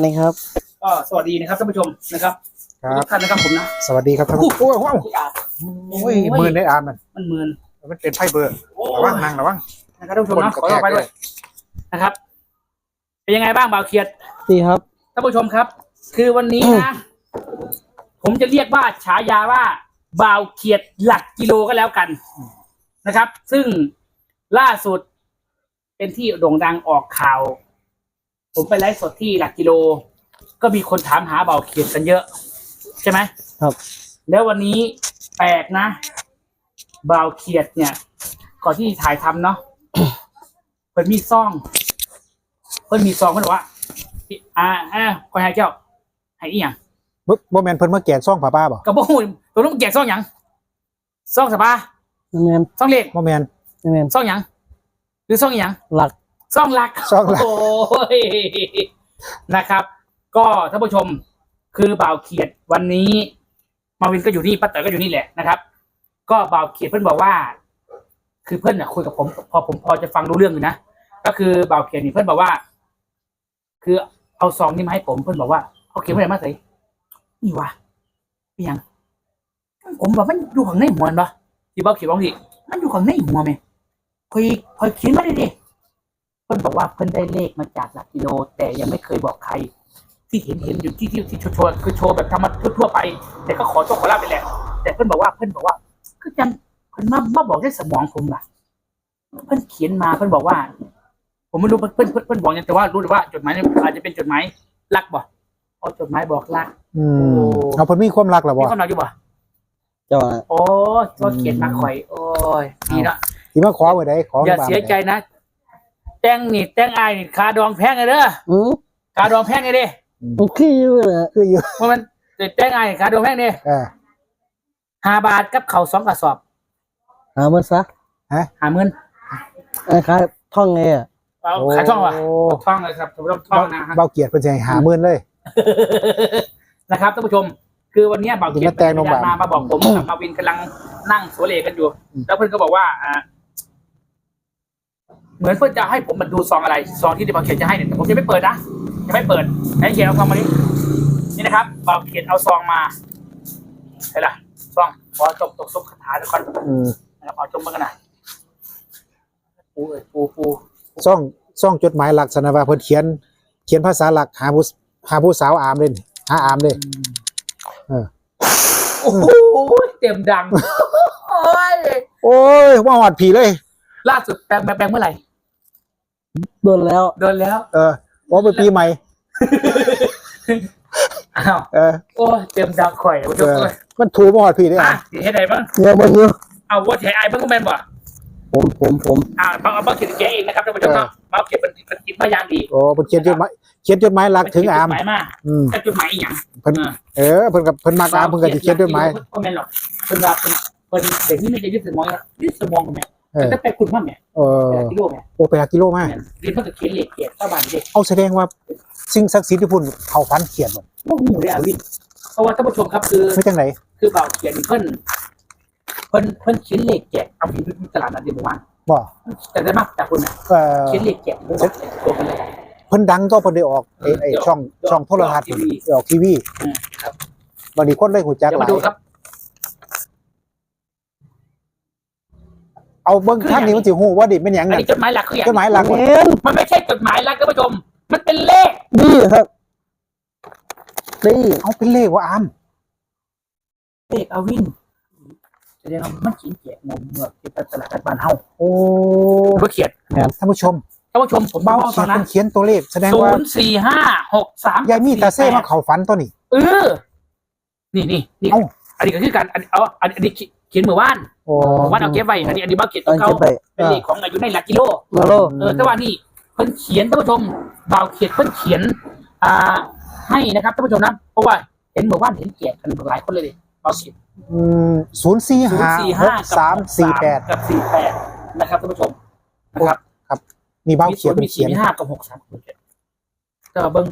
วัสดีครับก็สวัสดีนะครับท่านผู้ชมนะครับครัทุบกท่านนะครับผมนะสวัสดีครับท่านผู้ชมโอ้ยว้าวที่อาจโอ้ยมือในอาร์มมันมันมืนมันเป็นไพ่เบอร์โอ้ระวังนางระวังนะครับท่านผู้ชมนะคนขกระอแทกต่อไปด้วยนะครับ เป็นยังไงบ้างบ่าวเขียดดีครับท่านผู้ชมครับ คือวันนี้นะผมจะเรียกว่าฉายาว่าบ่าวเขียดหลักกิโลก็แล้วกันนะครับ ซึ่งล่าสุดเป็นที่โด่งดังออกข่าว ผมไปไลฟ์สดที่หลักกิโล ก็มีคนถามหาบ่าวเขียดกันเยอะ ใช่ไหมครับ แล้ววันนี้แปลกนะบ่าวเขียดเนี่ย ก่อนที่ถ่ายทำเนาะ เพิ่นมีซอง เพิ่นมีซองเพิ่นบอกว่า อ่าอ่าคอยให้เจ้าให้อีหยังบ่บ่แมนเพิ่นมาแกะซ่องผ้าป้าบ่กระโปรงตัวต้องแจกซองหยังซองสปาแมนซองเล็กบ่แมนแมนซองหยังหรือซองอีหยังหลัก ซองหลักซองหลัก โอ้ยนะครับ ก็ท่านผู้ชมคือบ่าวเขียดวันนี้ มาวินก็อยู่นี่ป้าเต๋อก็อยู่นี่แหละนะครับ ก็บ่าวเขียดเพื่อนบอกว่า คือเพื่อนน่ะคุยกับผม พอผมพอจะฟังรู้เรื่องอยู่นะก็คือบ่าวเขียดนี่เพื่อนบอกว่า คือเอาซองนี้มาให้ผมเพื่อนบอกว่าเอาเขียนไว้ไหนมาใส่นี่วะเป็นหยัง ผมบอกมันอยู่ข้างในหัวมันปะที่บ่าวเขียนบอกสิมันอยู่ข้างในหัวไหมคอยคอยเขียนมาดิดิเพื่อนบอกว่าเพื่อนได้เลขมาจากหลักกิโล แต่ยังไม่เคยบอกใคร ที่เห็นเห็นอยู่ที่ที่ที่โชว์โชว์คือโชว์แบบธรรมะทั่วๆไป แต่ก็ขอโชคขอลาบไปแหละแต่เพื่อนบอกว่าเพื่อนบอกว่าคือจังเพื่อนมามาบอกได้สมองผมล่ะเพื่อนเขียนมาเพื่อนบอกว่า ผมไม่รู้เพื่อนเพื่อนเพื่อนบอกยังแต่ว่ารู้แต่ว่าจดหมายเนี่ยอาจจะเป็นจดหมายรักบ่เอาจดหมายบอกรักอืมโอ้เอาเพิ่นมีความรักแล้วมีบ่ความรักอยู่บ่เจ้าโอ้ยก็เขียนมาข่อย โอ้ยดีเนาะสิมาขอไว้ได้ขออย่าบ้นเสียใจนะ แต่งนี่แต่งอายนี่คาดองแพงเลยเด้ออืมคาดองแพงเลยเด้มันขี้อยู่เลยคืออยู่ว่ามันแต่งอายคาดองแพงเด้เออห้าบาทกับเข่าวสองกระสอบหามันซะหาเงินไอ้ขายท่องไงอะเอาขายช่องวะโช่องเลยครับผมต้องช่องนะฮะเบาเกียรติเพิ่นสิให้หาหมื่นเลย นะครับท่านผู้ชมคือวันนี้บ่าวเกียรมาแต่งโรงพยาบาลมามาบอกผมกับมาวินกำลังนั่งโซเลกันอยู่อืมแล้วเพื่อนก็บอกว่าอ่า เหมือนเพื่อนจะให้ผมมาดูซองอะไรซองที่บ่าวเขียนจะให้เนี่ยแต่ผมยังไม่เปิดนะยังไม่เปิดไหนเขียนเอาซองมานี้นี่นะครับบ่าวเขียนเอาซองมาใช่ละซองขอจบตกซุปคาถาทุกคนอืมนะครับเอาจบมากันหน่อยปูเอ้ยปูปูซ่องซ่องจดหมายหลักษณะว่าเพิ่นเขียน เขียนภาษาหลักหาผู้หาผู้สาวอามเลยนี่หาอามเลยเออโอ้โหเต็มดัง โอ้ยโอ้ยว่าหอดผีเลย ล่าสุดแปลงแปลงแปลงเมื่อไหร่ โดนแล้ว โดนแล้ว เออโอ้เป็นปีใหม่ อ้าว เออโอ้ยเต็มดังข่อยผู้ชเอมอเลยมันถูมาหอดผีได้อะอะสิให้ไหนบ้างเงี้ยมันเงี้ยเอาวัดแห่ไอ้บ้างก็แม่นบ่ผมผมผม อ่าบางเอาบ้างเขียนแกเองนะครับท่านผู้ชมเนาะบางเขียนเป็นเป็นกินมาอย่างดีโอ้เพิ่นเขียนจดหมายเขียนจดหมายหลักถึงอามหมายมาอืมแต่จดหมายอีหยังเพิ่นเออเพิ่นกับเพิ่นมากอามเพิ่นก็สิเขียนจดหมาย ก็แม่นหรอกเพิ่นว่าเพิ่นเพิ่นเด็กนี่มันจะยึดสมองนะยึดสมองของแม่เออแต่ไปคุณมาแม่เออแต่กิโลแม่โอไปหากิโลมาแม่นเรียนเพิ่นก็เขียนเลขเขียนชาวบ้านเด็กเอาแสดงว่าสิ่งศักดิ์สิทธิ์ที่พุ่นเขาฟันเขียนหมดพวกหมู่ได้อาวินเพราะว่าท่านผู้ชมครับคือไม่จังไหนคือเบาเขียนเพิ่นเพิ่นเพิ่นเขียนเลขแจกเอาผิดตลาดนัดเดียวบอกว่าบ่แต่ได้มากจากคุณน่ะเออเขียนเลขแจกผมบอกตัวกันเลยเพิ่นดังก็เพิ่นได้ออกไอ้ไอ้ช่องช่องโทรทัศน์ออกทีวีออกทีวีอืมครับวันนี้คนเลยหูจักเดี๋ยวหมาลาย ดูครับ เอาเบิ่งท่านนี้มันสิฮู้ว่าดิเป็นหยังอันนั่นนี้จดหมายหลักคืออย่างจดหมายหลักเงี้ยมันไม่ใช่จดหมายหลักท่านผู้ชม มันเป็นเลข ดีครับดีเอาเป็นเลขว่าอามเลขอาวินแสดงว่ามันเขียนแจกงงเงือกที่ตลาดนัดบ้านเฮาโอ้เพื่อเขียนท่านผู้ชมท่านผู้ชมผมเบาเบาเขีตยอนนนั้นเขียนตัวเลขแสดงศูว่านย์สี่ห้าหกสามยายมีตาเซ่มาเข้าฝันตัวนี้ เออ นี่นี่นี่ เอ้า อันนี้ก็คือการอันเอาอันอันนี้ เขียนเมื่อวานโอ้เมื่อวานเอาเก็บไว้อันนี้อันนี้บ้าเขียนตอนเก่าจะไปเป็นเลขของอายุในหลักกิโลมาโลเออแต่ว่านี่เพิ่นเขียนท่านผู้ชมบ่าวเขียนเพิ่นเขียน อ่า ให้นะครับท่านผู้ชมนะเพราะว่าเห็นเมื่อวานเห็นแจกกันหลายคนเลยดิบ่าวเขียนอืมศูนย์สี่ห้าสี่หห้ากกับสามสี่แปดกับสี่แปดนะครับท่านผู้ชมนะครับมีเบ้ามีเขีศูยนนย์มีเขียสี่นมีห้ากับหกสามแต่ว่าเบิ้ง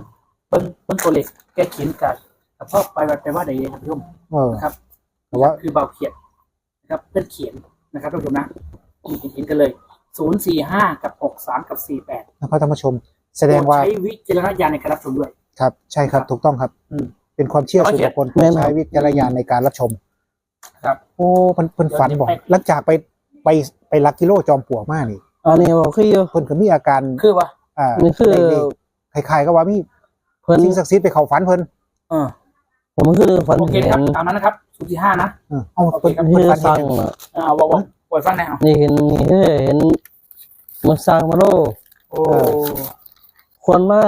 เบิ้งเบิ้งตัวเลขแกเขียนกันแต่พ่อไปไปว่าใดครับท่านผู้ชมเออนะครับแต่ว่าคือเบาเขียน นะครับเพื่อนเขียนนะครับท่านผู้ชมนะมีเขียนกันเลยศูนย์สี่ห้ากับหกสามกับสี่แปดนะครับท่านผู้ชม แสดงว่า ใช้วิจารณญาณในการรับชมด้วย ครับ ใช่ครับ ถูกต้องครับ อืม เป็นความเชื่อส่วนบุคคลโปรดใช้วิจารณญาณในการรับชม ครับ โอ้เพิ่นเพิ่นฝันบอกหลังจากไปไปไปลักกิโลจอมปลวกมากนี่อันนี้บอกคืออยู่เพิ่นก็มีอาการคือว่าอ่านี่คือได้เลขคล้ายๆก็ว่ามีเพิ่นสิ่งศักดิ์สิทธิ์ไปเข้าฝันเพิ่นเออ ผมคือฝันโอเคเห็ครับนตามนั้นนะครับสูตรที่ห้านะเออเอาเพิ่นโอเคครับเพิ่นที่ฝันสร้างเห็นน่ะเอาบอกว่าปวดฟังหน่อยเอานี่เห็นนี่เห็นมันสร้างมาโลโอ้คนมา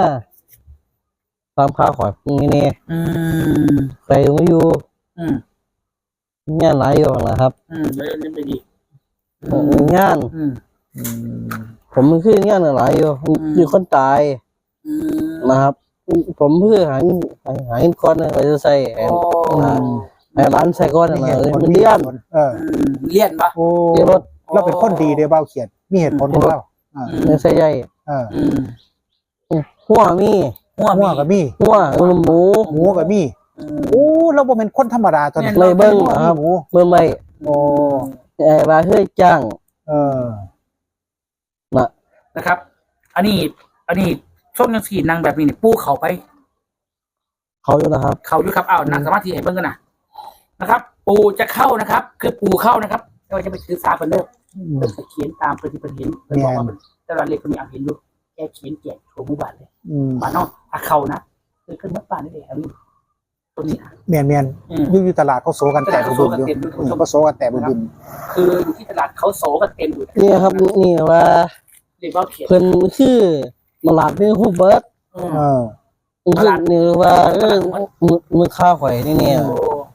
ตามข่าวข่อยนี่นี่อืมใครไม่อยู่อืมงานหลายอยู่นะครับอืมเดี๋ยวเล่นไปดีงานอืมอืม ผมมันคืองานหลายอยู่อืม มีคนตายอืมนะครับ ผมเพื่อหาเงินหาเงินก้อนนะเราจะใส่แอนโอ้นะให้ร้านใส่ก้อนนะมีเหตุผลมันเลี้ยนเอออืมเลี่ยนปะ โอ้เลี้ยนรถเราเป็นคนดีเด้อเบาเขียดมีเหตุผลของเราอ่าอืม ไม่ใส่ใหญ่เอออืมหัวมีหัวหัวก็มีหัวหมูหมูก็มีอืม โอ้เราบ่เป็นคนธรรมดาตัวนี้เลยเบิ้งหมูนะครับหมูเบิ่งไปโอ้ไอ้บาเฮ้ยจ้างเออนะนะครับ อันนี้ อันนี้ ช่วงยังสีนางแบบนี้เนี่ยปูเขาไป เขาอยู่นะครับ เขาอยู่ครับอ้าวนางสมาธิให้เบิ่งกันนะนะครับ ปูจะเข้านะครับ คือปูเข้านะครับไม่ว่าจะไปถือสาเป็นเลิกเพิ่นจะเขียนตามเพิ่นที่เพิ่นเห็นเพิ่นบอกว่ามันแต่ละเลขเพิ่นอยากเห็นอยู่แกเขียนแจกทั่วหมู่บ้านเลยอืมบ้านเนาะถ้าเข้านะคือขึ้นมาบ้านนี่เลยครับพี่ตัวนี้นะแม่นแม่นอืมอยู่อยู่ตลาดเขาโซกันแต่บุญอยู่ตลาดเขาโซกันเต็มอยู่อืมเขาโซกันแต่บุญคืออยู่ที่ตลาดเขาโสกันเต็มอยู่นี่ครับนี่ว่าเรียกว่าเขียนเพิ่นคือ มาลาดนี่ฮูเบิร์ตเออเออคือนี่ว่าเออมือมือข้าวข่อยนี่เนี่ย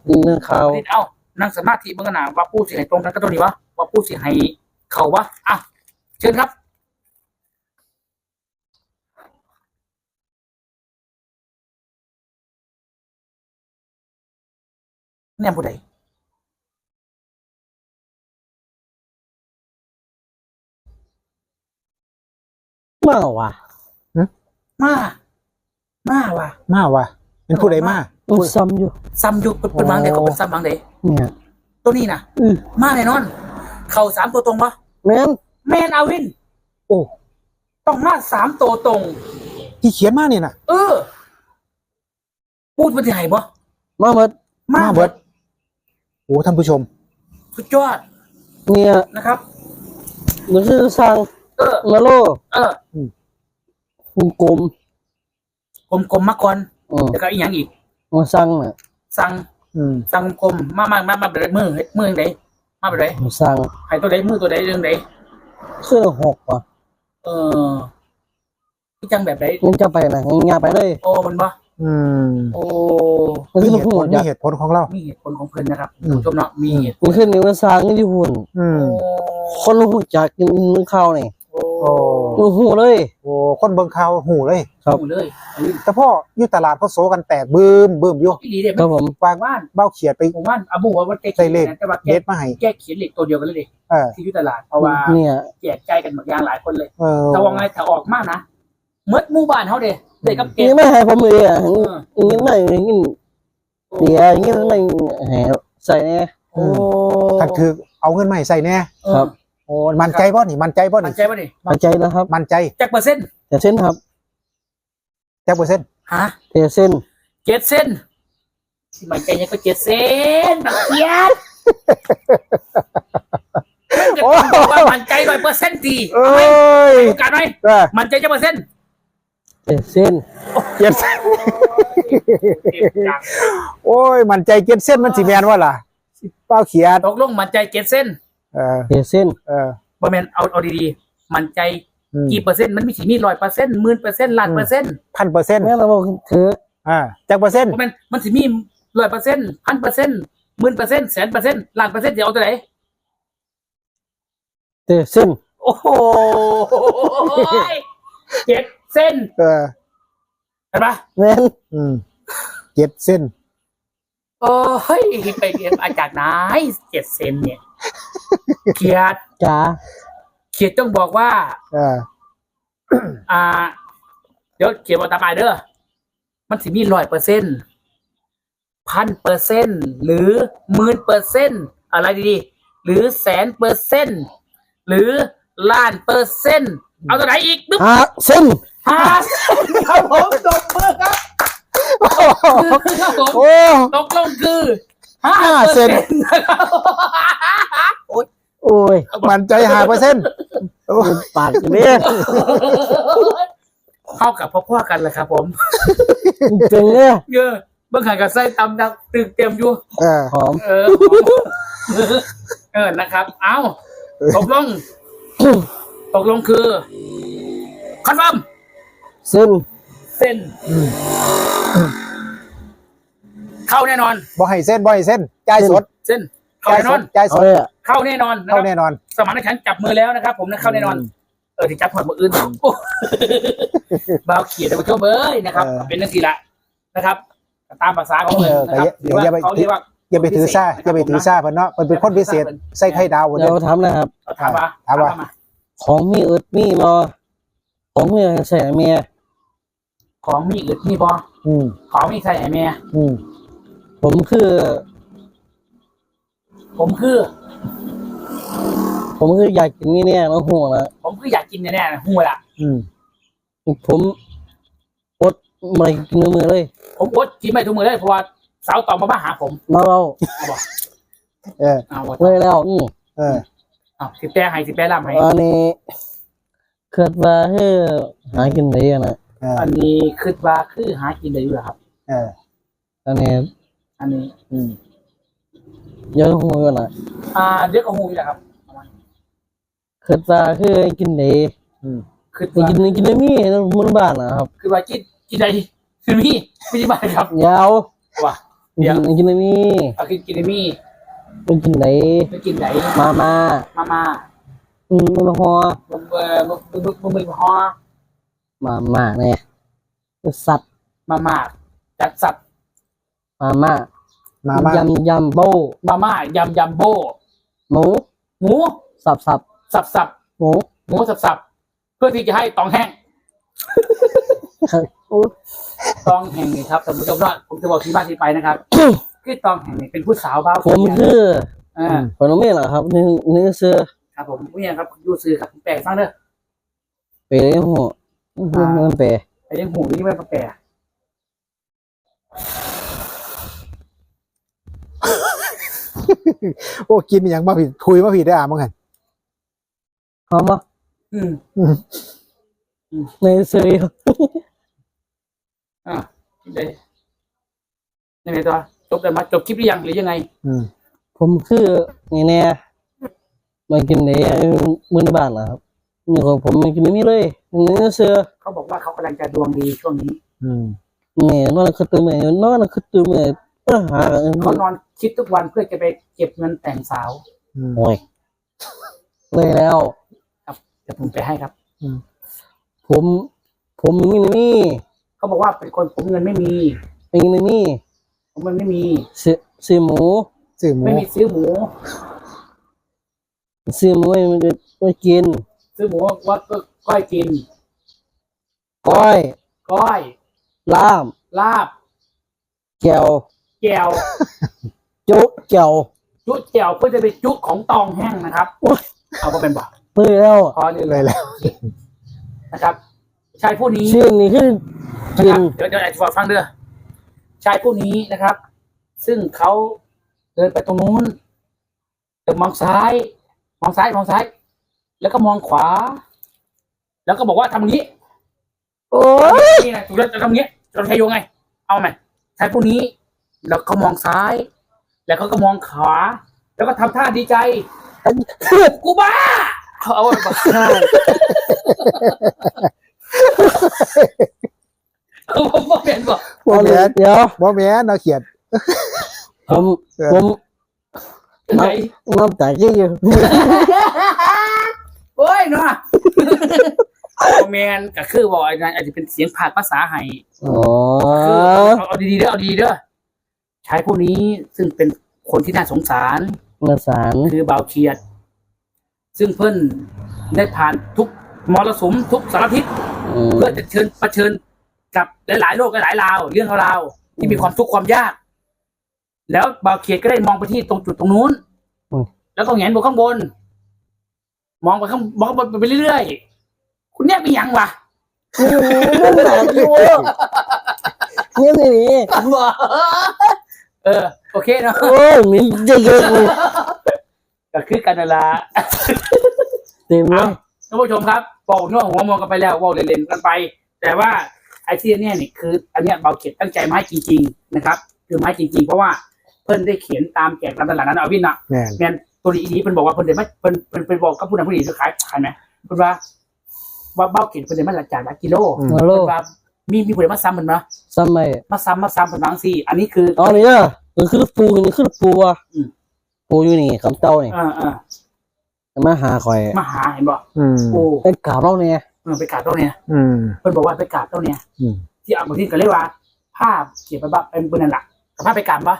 โอ้เนื้อข้าวเอ้านั่งสมาธิเบิ่งกันนะว่าปูสิให้ตรงกันก็ตัวนี้วะว่าปูสิให้เขาวะอะเชิญครับแนมผู้ใดมาว่ะ มามาว่ะมาว่ะเป็นผู้ใดมามันซ้ำอยู่ซ้ำอยุเป็นเป็นบางเด็กก็เป็นซ้ำบางเด็กเนี่ยตัวนี้นะอือมาแน่นอน เข่าสามตัวตรงปะแม่นแมนอาวิน โอ้ต้องมาสามตัวตรง ที่เขียนมานี่น่ะเออ พูดมันจะไหนบ่มาเบิดมามาเบิดโอ้ท่านผู้ชมสุดยอดเนี่ยนะครับมันคือสร้างเออมาโลเออ กลมกลมๆมาก่อนๆอืมแล้วก็อีกอย่างอีกมาสร้างน่ะสั่งอืมสั่งกลมๆมามามามาแบบมือมือไหนมาแบบไหนมาสร้างให้ตัวใดมือตัวใดเรื่องใดคือหกว่ะเออที่จังแบบไหนมันจะไปไหนงานไปเลยโอ้มันบ่อืมโอ้มันมีคือเหตุหูผลอมียากเหตุผลของเรา มีเหตุผลของเพิ่นนะครับอืมคุณผู้ชมเนาะมีเหตุมันคือนี่มันสร้างอยู่หุ่นอืมโอ้คนหูจักกินนึงข้าวนี่ โอ้โอ้มันหูเลยโอ้คนเบิ่งข่าวหูเลย ครับดูเลยอันนี้แต่พ่ออยู่ตลาดเขาโซกันแตกบึมบึมอยู่ที่ดีเด็ครับผมวางเบ้าเขียดไปผมว่าอาบูว่าแกใส่เลขนะแต่ว่าแกเด็ดมาให้แกเขียนเหล็กตัวเดียวกันเลยดิเออที่อยุตลาดเพราะว่าเนี่ยแจกใจายกันหมดยางหลายคนเลยเออถ้าว่าไงถ้าออกมากนะเมื่อหมู่บ้านเขาเด้เด็กกับเกนี่ไม่ให้ผมเลยอะเออนี่ไม่นี่เสียนี่ไม่ให้ใส่เนี่ยโอ้คันถือเอาเงินมาให้ใส่แน่เออครับ โอ้มันใจบ่นี่มันใจบ่มั่นี่นใจป่ะดิเข้าใจนะครับมันใจจักเปอร์เซ็นต์แต่เส้นครับแจ็คเปอร์เซ็นต์ฮะแต่เส้นเจ็ดเส้นที่มั่นใจยังก็เจ็ดเส้นบักเขียนมันจะต้องบอกว่ามั่นใจร้อยเปอร์เซ็นต์ดีเอ้เอาไหมยโอกาสไหมเออมั่นใจจะเปอร์เซ็นต์แต่เส้นเจ็ดเก็บจังโอ้ย มันใจเจ็ดเส้นมันสิแมนว่าล่ะเป้าเขียดตกลงมั่นใจเจ็ดเส้น เออแต่เส้นเออบ่แม่นเอาเอาดีๆมั่นใจอืมกี่เปอร์เซ็นต์มันมีสิมีร้อยเปอร์เซ็นต์หมื่นเปอร์เซ็นต์ล้านเปอร์เซ็นต์พันเปอร์เซ็นต์แม่เราบอกถืออ่าแจ็คเปอร์เซ็นต์บ่แม่นมันสิมีร้อยเปอร์เซ็นต์พันเปอร์เซ็นต์หมื่นเปอร์เซ็นต์แสนเปอร์เซ็นต์ล้านเปอร์เซ็นต์จะเอาตัวไหนแต่เส้นโอ้โหเจ็ดเส้นเออเห็นปะแม่นอืมเจ็ดเส้นโอ้เฮ้ยไปเรียนมาจากไหนเจ็ดเซนเนี่ย เขียดจ๋าเขียดต้องบอกว่า เอออ่า เดี๋ยวเขียนมาตามไปเด้อ มันสิมีร้อยเปอร์เซ็นต์พันเปอร์เซ็นต์หรือหมื่นเปอร์เซ็นต์อะไรดีๆ หรือแสนเปอร์เซ็นต์หรือล้านเปอร์เซ็นต์เอาตัวไหนอีกนึกหาเส้นห้าเส้นครับผมตบมือครับครับผมโอ้ตกลงคือห้าห้าเปอร์เซเซ็นนต์ ต์นะครับ โอ้ยมันใจหาเปอร์เซ็นต์ปากเนี่ยเข้ากับพ่อๆกันเลยครับ ผมเจ๋งเนี่ยเยอะเบื้องหันกับไส้ตำดังตึกเต็มอยู่เออหอมเออเออนะครับ เอาตกลงตกลงคือคอนเฟิร์มเส้นเส้นเข้าแน่นอนบ่ให้เส้นบ่ให้เส้นจ่ายสด เส้นเข้าจ่ายแน่สนอดนจ่ายสเอาด เลยอะเข้าแน่นอนนะคเข้ารับแน่นอน สมานฉันท์จับมือแล้วนะครับ ผมนะเข้าแน่นอน เออที่จับหัวมืออื่นโอ้ บาวเขียนแต่ว่าเจ้าเบยนะครับ เออเป็นนักกีฬานะครับ ตามภาษาของเออนะครับแต่อย่าอย่าไป เขาเรียกว่า อย่าไปถือซ่าอย่าไปถือซ่าเพิ่นเนาะเพิ่นเป็นคนพิเศษใส่ไข่ดาวเพิ่นเดี๋เด้ยวอ ถามนะครับ ถามว่าถามว่ามาของมีอึดมีบอของมีใส่เมียของมีอึดมีบออืมของมีใส่ไอแม่ อืมผมคือผมคือ ผมคืออยากกินนี่เนี่ยแล้วห่วงละผมคืออยากกินแน่ๆหัวละอืม ผมอดไม่กินมือเลย ผมอดกินไม่ทุกมือเลยเพราะว่าสาวตอมมาบ้าหาผมมาเราเอาบอกเออเอาบอกเลยแล้วอืมเออเอาสิแปรให้สิแปรล่ำให้อันนี้เกิดว่าให้หากินได้ยังไงเอออันนี้คือว่าคือหากินได้อยู่เหรอครับ เออ อันนี้ อันนี้ อืมเยอะหัวกันนะอ่าเดี๋ยวก็หูอยู่แหละครับ เกิดว่าคือกินได้อืมคือกิว่านกินได้มีมันบ้านนะครับคือว่ากินกินได้คือมีไม่ใช่บ้าครับยาวว่าเดี๋ยวกินได้มีเอากินกินได้มีมันกินได้ไปกินไหนมามามามาอืมมันหอมึงเออมึงมึงมึงมึงมึงฮอมามาเนี่ยสัตว์มามาจัดสัตว์มามามามายำยำโบมาม่ายำยำโบหมูหมูสับสับ สับสับหมูหมูสับสับเพื่อที่จะให้ตองแห้งโอ้ตองแห้งนี่ครับท่านผู้ชมว่าผมจะบอกที่มาที่ไปนะครับคือตองแห้งนี่เป็นผู้สาวบ้าผมคืออ่าผมไม่เหรอครับนี่นี่เสื้อครับผมเนี่ยครับยูซื้อครับแปลกฟังเด้อเปรย์หัวมันเปรย์ไอ้เรื่องหูนี่ไม่แปลกโอ้กินอหย่างมาผิดคุยมาผิดได้อะมั้งหัน หอมปะอืมอืมในเสื้ออ่าเลยยังไงตัวจบกันมาจบคลิปหรือยังหรือยังไง อืมผมคือนี่แน่มากินในมือบ้านเหรอครับนี่ของผมมันกินไม่เลยนี่เสื้อเขาบอกว่าเขากำลังจะดวงดีช่วงนี้ อืมนี่นอนคือตัวเมย์นอนคือตัวเมย์เออหาเขานอนคิดทุกวันเพื่อจะไปเก็บเงินแต่งสาวอืมโอ้ยเลยแล้ว เดี๋ยวผมไปให้ครับผม ผมมีนี่เขาบอกว่าเป็นคนผมเงินไม่มี มีนี่นี่ผมเงินไม่มี ซื้อซื้อหมูซื้อหมูไม่มีซื้อหมู ซื้อหมูให้มันไปกินซื้อหมูว่าก็ก้อยกิน ก้อยก้อยลาบลาบแก้วแก้วจุแก้วจุแก้วเพื่อจะไปจุของตองแห้งนะครับเอาก็เป็นบอก เลยแล้วพอเลยเลยแล้วนะครับ ชายผู้นี้ชื่อนี่คือนะกิคนรับเดี๋ยวเดี๋ยวอาจจะฟังเด้อชายผู้นี้นะครับ ซึ่งเขาเดินไปตรงนู้นเดินมองซ้าย มองซ้ายมองซ้าย แล้วก็มองขวา แล้วก็บอกว่าทำอย่างนี้โอ้ยนี่ไงถูกแล้วจะทำอย่างนี้จะใช้โยงไง เอาไหมชายผู้นี้ แล้วเขามองซ้าย แล้วเขาก็มองขวาแล้วก็ทำท่าดีใจ กูบ้า เอาไว้ก่อนผมบอกเห็นบอกเอาเลยเดี๋ยวบ่แม่นเอาเขียนผมเออผมไหนน้ำตาที่อยู่โอ้ยเนาะแมนก็คือบอกอาจอาจจะเป็นเสียงผากภาษาไห้อ๋อคือเอาเอาดีๆเด้อเอาดีๆเด้อชายผู้นี้ซึ่งเป็นคนที่น่าสงสารมาสารคือบ่าวเขียด ซึ่งเพิ่นได้ผ่านทุกมรสุมทุกสารพิษอืมเพื่อจะเชิญเผชิญกับหลายๆโลกหลายๆราว เรื่องราวที่มีความทุกข์ความยาก แล้วบ่าวเขียดก็ได้มองไปที่ตรงจุดตรงนู้นแล้วก็แหงนบนข้างบน มองไปข้างมองข้างบนไปเรื่อยๆคุณเนี่ยมีหยังวะน้ำตาที่อยู่นี่นี่นี่เออ โอเคเนาะโอ้ยมีเยอะๆ กูก็คือกันนั่นละเต็มเลเอายท่านผู้ชมครับบอกเรื่องหัวมองกันไปแล้วเว่าเล่นๆกันไป แต่ว่าไอ้ที่เนี่ยนี่คือ อันเนี้ยเบาเขียนตั้งใจมาให้จริง ๆ นะครับ คือมาให้จริง ๆ เพราะว่าเพิ่นได้เขียนตามแจกตามตลาดนั้นเอาวินนะแม่น แมนตัวนี้อีนี้เพิ่นบอกว่าเพิ่นเดินมาเพิ่นเพิ่นเพิ่นบอกกับผู้นั้นผู้นี้คือขายขายไหมเพิ่นว่าว่าเบ้าเขียนเพิ่นเดินมาหลักจากหลักกิโลอืมมาโลเพิ่นว่ามีมีผู้ใดมาซ้ำมันเนาะซ้ำไปมาซ้ำมาซ้ำเพิ่นบางสี่ อันนี้คืออ๋อนี่เด้อมันคือปูนี่คือปูอะอืม ปูอยู่นี่คำเต้านี่เออเออมาหาคอยมาหาเห็นบ่อืมโอ้เป็นกราบเราเนี่ยเออไปกราบเจ้าเนี่ยอืมเพิ่นบอกว่าไปกราบเจ้าเนี่ยอืมที่เอามาที่ก็เรียกว่าภาพเขียนไปบ้าเป็นเพิ่นนั่นล่ะกับภาพไปกราบบ่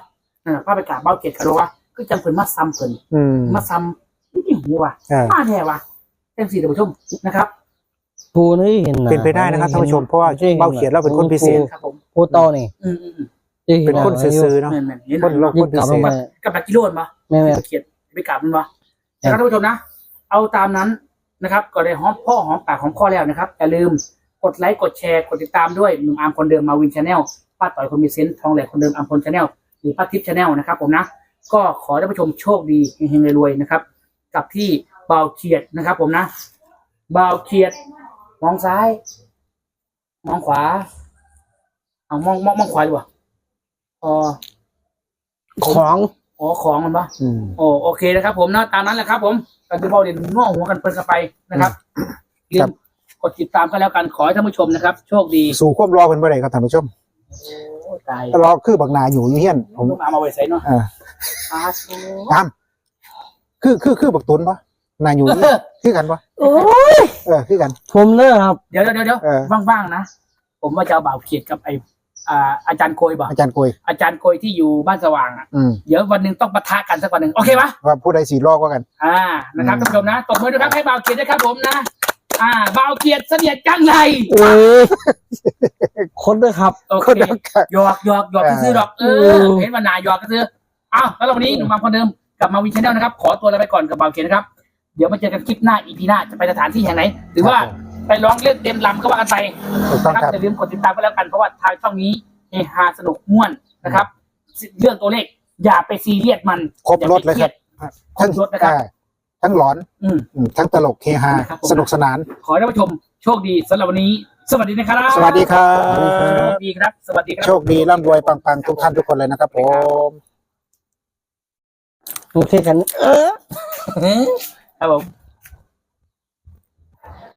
นั่นน่ะภาพไปกราบเบ้าเขียนก็รู้ว่าก็จังเพิ่นมาซ้ำเพิ่นอืม มาซ้ำนี่หูว่ะอ่า มาแท้ว่ะจังสี่ท่านผู้ชมนะครับปูนี่เห็นนะเป็นไปได้นะครับท่านผู้ชมเพราะว่าเบ้าเขียนเราเป็นคนพิเศษครับผมปูเต้านี่อืมอืมอืมจะห็ เป็นคนซื่อๆเนาะแม่นแม่นเห็นคนไหมเรายิ่คงนกพิลับเศลงษไปกับดักกิโลนปะแม่แม่ เขียนไปกราบมันปะนะครับท่านผู้ชมนะ เอาตามนั้นนะครับ ก็ได้หอมพ่อหอมปากหอมคอแล้วนะครับอย่าลืมกดไลค์กดแชร์กดติดตามด้วยหนุ่มอาร์มคนเดิมมาวินชาแนลป้าต่อยคนมีเซนส์ทองแหลกคนเดิมอาร์มคนชาแนลหรือป้าทิพย์ชาแนลนะครับ ผมนะ ก็ขอให้ท่านผู้ชมโชคดีเฮงๆรวยๆนะครับ กับที่เบาวเขียดนะครับ ผมนะเบาวเขียด มองซ้าย มองขวา เอามองมองมองขวาดีกว่า อ๋อของอ๋อของมันปะอืม โอ้โอเคนะครับผมนะตามนั้นแหละครับ ผมกันจะพอเรียนง้อหัวกันเปินกันไปนะครับ ลืมกดติดตามกันแล้วกันขอให้ท่านผู้ชมนะครับ โชคดีสู่ความรอเพิ่นบ่ได้ครับท่านผู้ชมโอ้ตายรอคือบักนาอยู่อยู่เฮียนผมต้องเอามาไว้ใส่เนาะอ่าอาโซตามคือคือคือบักตุนปะนาอยู่นี่คือกันปะโอ้ยเออคือกัน ผมเลิกครับ เดี๋ยวเดี๋ยวเดี๋ยวเออ ว่างๆนะ ผมว่าจะเอาบ่าวเขียดกับไอ อ่าอาจารย์โกยบ่าอาจารย์โกยอาจารย์โกยที่อยู่บ้านสว่างอะอืมเดี๋ยววันหนึ่งต้องปะทะกันสักวันหนึ่งโอเคปะว่าผู้ใดสีรอก็กัน อ่านะครับอืมท่านผู้ชมนะตบมือด้วยครับให้บ่าวเขียดด้วยครับผมนะ อ่าบ่าวเขียดเสนียดจังไรโอ้ยคนด้วยครับ โอคนเคเดียวกัน หยอกหยอกหยอกเออซื้อๆหรอกเอเอออเห็นว่าหนาหยอกก็ซื้ออ้าวแล้ววันนี้หนุ่มบางคนเดิมกลับมาวินชาแนลนะครับ ขอตัวลาไปก่อนกับเบาเขียนนะครับ เดี๋ยวมาเจอกันคลิปหน้าอีพีหน้าจะไปสถานที่แห่งไหน หรือว่า ไปร้องเล่นเต็มลำก็ว่ากันไปถูกต้องนะคครัรับบอย่าลืมกดติดตามกันแล้วกันเพราะว่าทางช่องนี้เฮฮาสนุกม่วนนะครับ เรื่องตัวเลข อย่าไปซีเรียสมันครบรถเลยครับครบรถนะครับ อ่าทั้งหลอนอืม อืมทั้งตลกเฮฮาครับผม สนุกสนาน ขอให้ท่านผู้ชมโชคดีสำหรับวันนี้ สวัสดีนะครับสวัสดีครัโชบ คดีครับ สวัสดีครับ โชคดีร่ำรวยปังๆ ทุกท่านทุกคนเลยนะครับผมโอเคกันเออครับผม